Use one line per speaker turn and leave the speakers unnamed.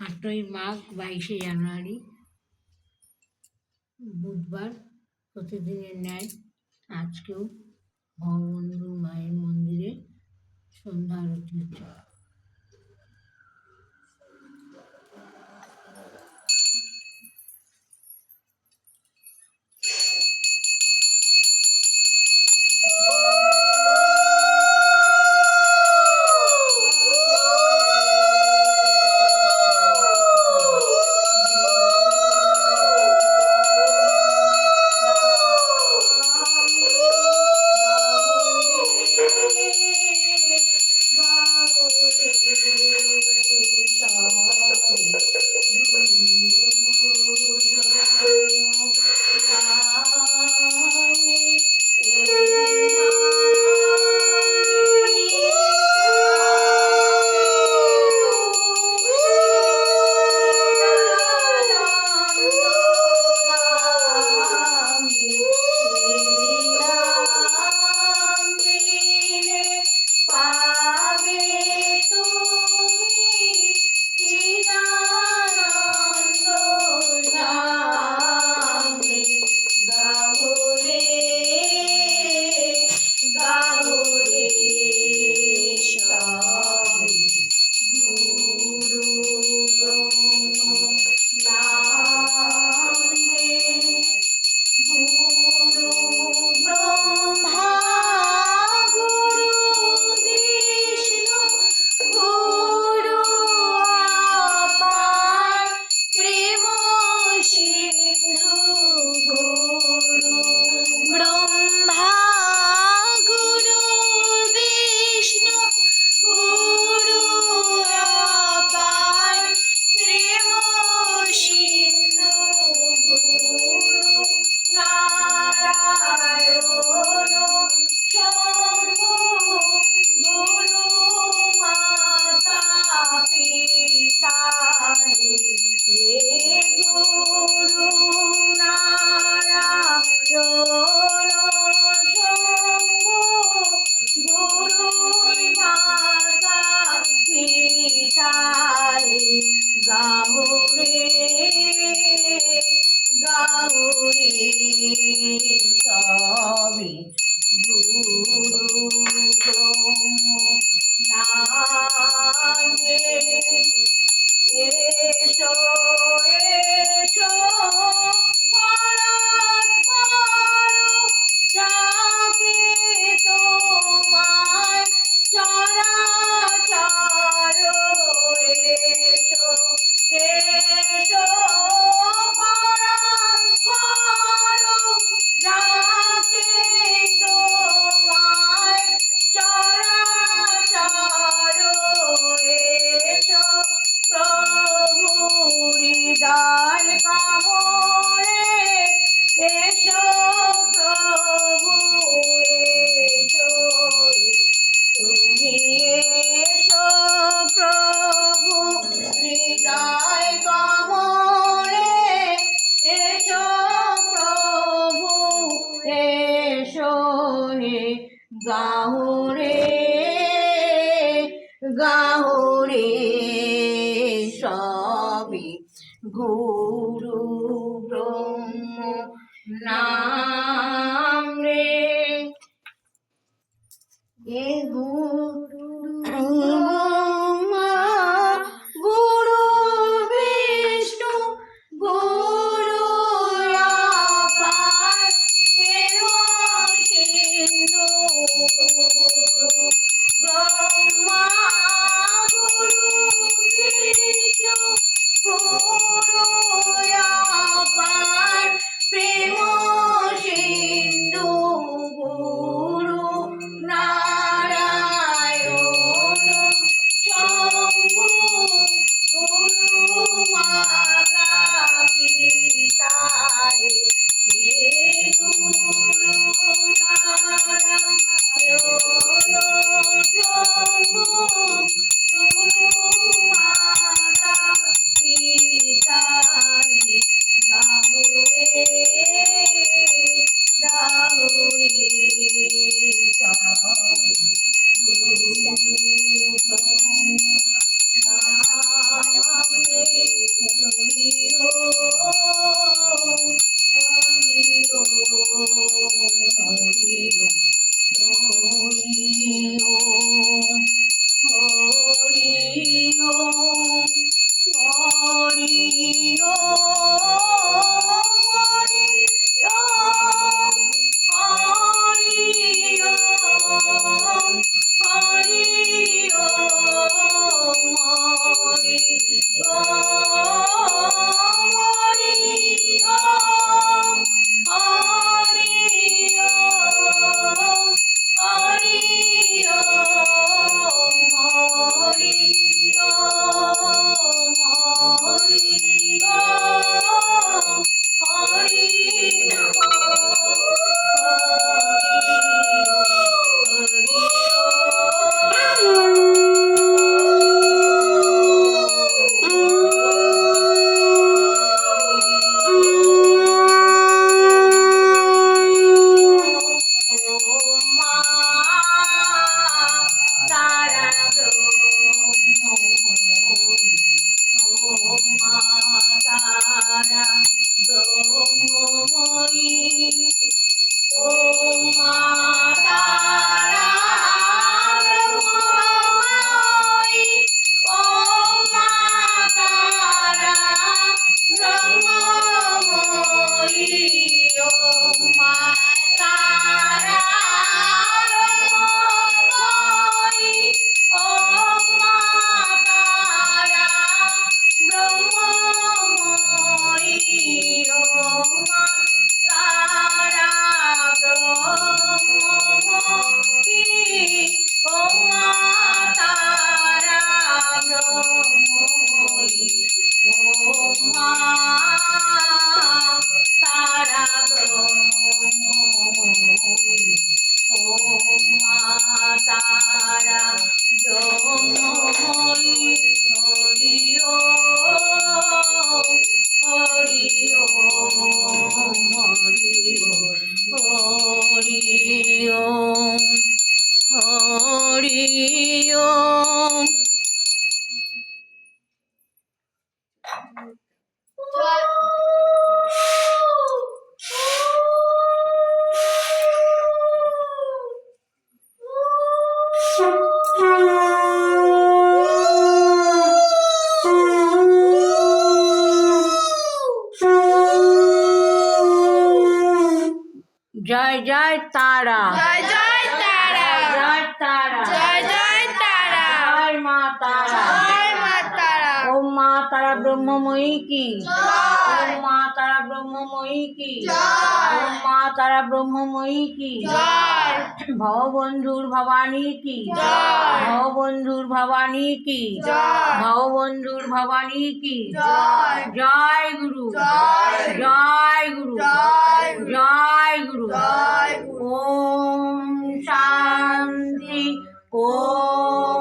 আটই মাঘ বাইশে জানুয়ারি বুধবার প্রতিদিনের ন্যায় আজকেও ভগবন্ধু মায়ের মন্দিরে সন্ধ্যা আরতি হচ্ছে।
no গাহরে গাহরে সবই গুরু ব্রহ্ম নাম রে গুরু Oh. দিও
জয় জয় তারা
জয় জয়
ব্রহ্মময়ী কি? মা তারা ব্রহ্মময়ী কি? মা তারা ব্রহ্মময়ী কি? ভবন্ধুর ভবানী কি? ভবন্ধুর ভবানী কি? ভবন্ধুর ভবানী কি?
জয় গুরু।
জয় গুরু।
জয়
গুরু। ওম শান্তি। ওম